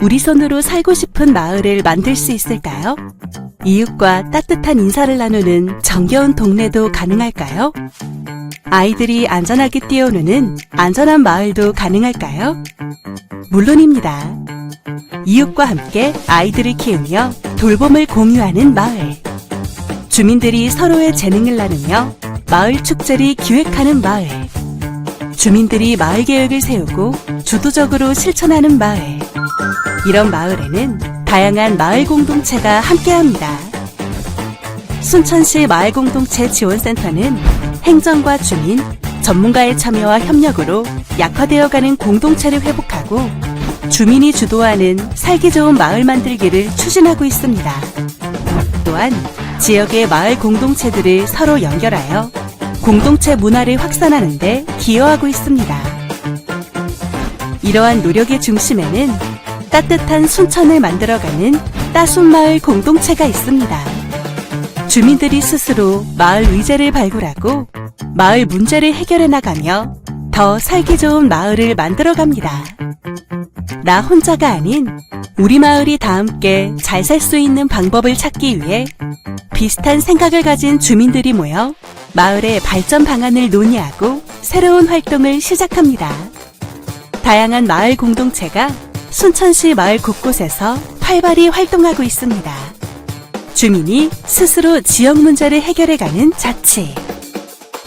우리 손으로 살고 싶은 마을을 만들 수 있을까요? 이웃과 따뜻한 인사를 나누는 정겨운 동네도 가능할까요? 아이들이 안전하게 뛰어노는 안전한 마을도 가능할까요? 물론입니다. 이웃과 함께 아이들을 키우며 돌봄을 공유하는 마을. 주민들이 서로의 재능을 나누며 마을 축제를 기획하는 마을. 주민들이 마을 계획을 세우고 주도적으로 실천하는 마을. 이런 마을에는 다양한 마을 공동체가 함께합니다. 순천시 마을 공동체 지원센터는 행정과 주민, 전문가의 참여와 협력으로 약화되어가는 공동체를 회복하고 주민이 주도하는 살기 좋은 마을 만들기를 추진하고 있습니다. 또한 지역의 마을 공동체들을 서로 연결하여 공동체 문화를 확산하는 데 기여하고 있습니다. 이러한 노력의 중심에는 따뜻한 순천을 만들어가는 따순마을 공동체가 있습니다. 주민들이 스스로 마을 의제를 발굴하고 마을 문제를 해결해 나가며 더 살기 좋은 마을을 만들어 갑니다. 나 혼자가 아닌 우리 마을이 다 함께 잘 살 수 있는 방법을 찾기 위해 비슷한 생각을 가진 주민들이 모여 마을의 발전 방안을 논의하고 새로운 활동을 시작합니다. 다양한 마을 공동체가 순천시 마을 곳곳에서 활발히 활동하고 있습니다. 주민이 스스로 지역 문제를 해결해가는 자치.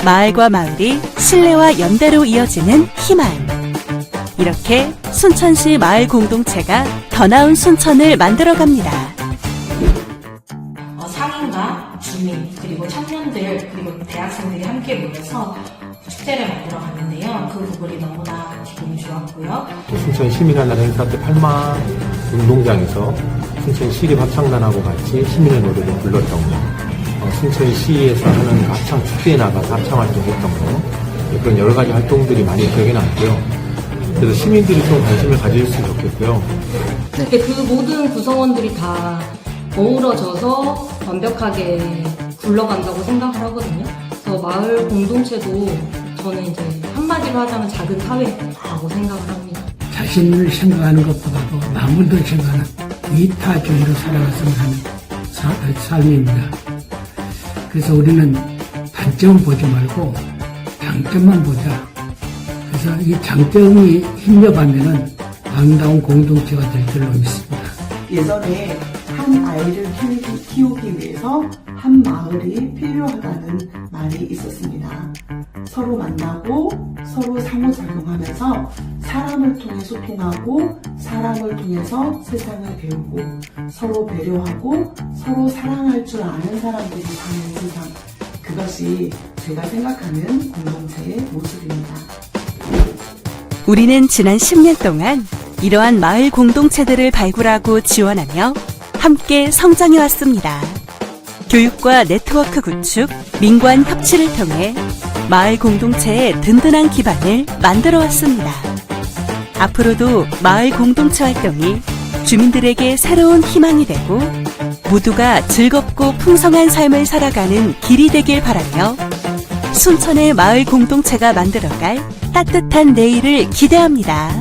마을과 마을이 신뢰와 연대로 이어지는 희망. 이렇게 순천시 마을 공동체가 더 나은 순천을 만들어갑니다. 어, 상인과 주민 그리고 청년들 그리고 대학생들이 함께 모여서 축제를 만들어 갔는데요. 그 부분이 너무나 기분이 좋았고요. 순천 시민하늘 행사 때 팔마 운동장에서 순천 시립 합창단하고 같이 시민의 노래를 불렀던 거, 어, 순천 시에서 하는 그 합창 축제에 나가서 합창 활동했던 거, 네, 그런 여러 가지 활동들이 많이 기억에 남고요. 그래서 시민들이 좀 관심을 가졌으면 좋겠고요. 근데 그 모든 구성원들이 다 어우러져서 완벽하게 굴러간다고 생각을 하거든요. 그래서 마을 공동체도 저는 이제 한마디로 하자면 작은 사회라고 생각을 합니다. 자신을 생각하는 것보다도 남을 생각하는 이타주의로 살아갔으면 하는 사- 삶입니다. 그래서 우리는 단점을 보지 말고 장점만 보자. 그래서 이 장점이 힘려가면은 아름다운 공동체가 될 줄로 믿습니다. 예전에 한 아이를 키우기, 키우기 위해서 한 마을이 필요하다는 말이 있었습니다. 서로 만나고 서로 상호작용하면서 사람을 통해 소통하고 사람을 통해서 세상을 배우고 서로 배려하고 서로 사랑할 줄 아는 사람들이 사는 세상 그것이 제가 생각하는 공동체의 모습입니다. 우리는 지난 10년 동안 이러한 마을 공동체들을 발굴하고 지원하며 함께 성장해 왔습니다. 교육과 네트워크 구축, 민관 협치를 통해 마을 공동체의 든든한 기반을 만들어 왔습니다. 앞으로도 마을 공동체 활동이 주민들에게 새로운 희망이 되고 모두가 즐겁고 풍성한 삶을 살아가는 길이 되길 바라며 순천의 마을 공동체가 만들어갈 따뜻한 내일을 기대합니다.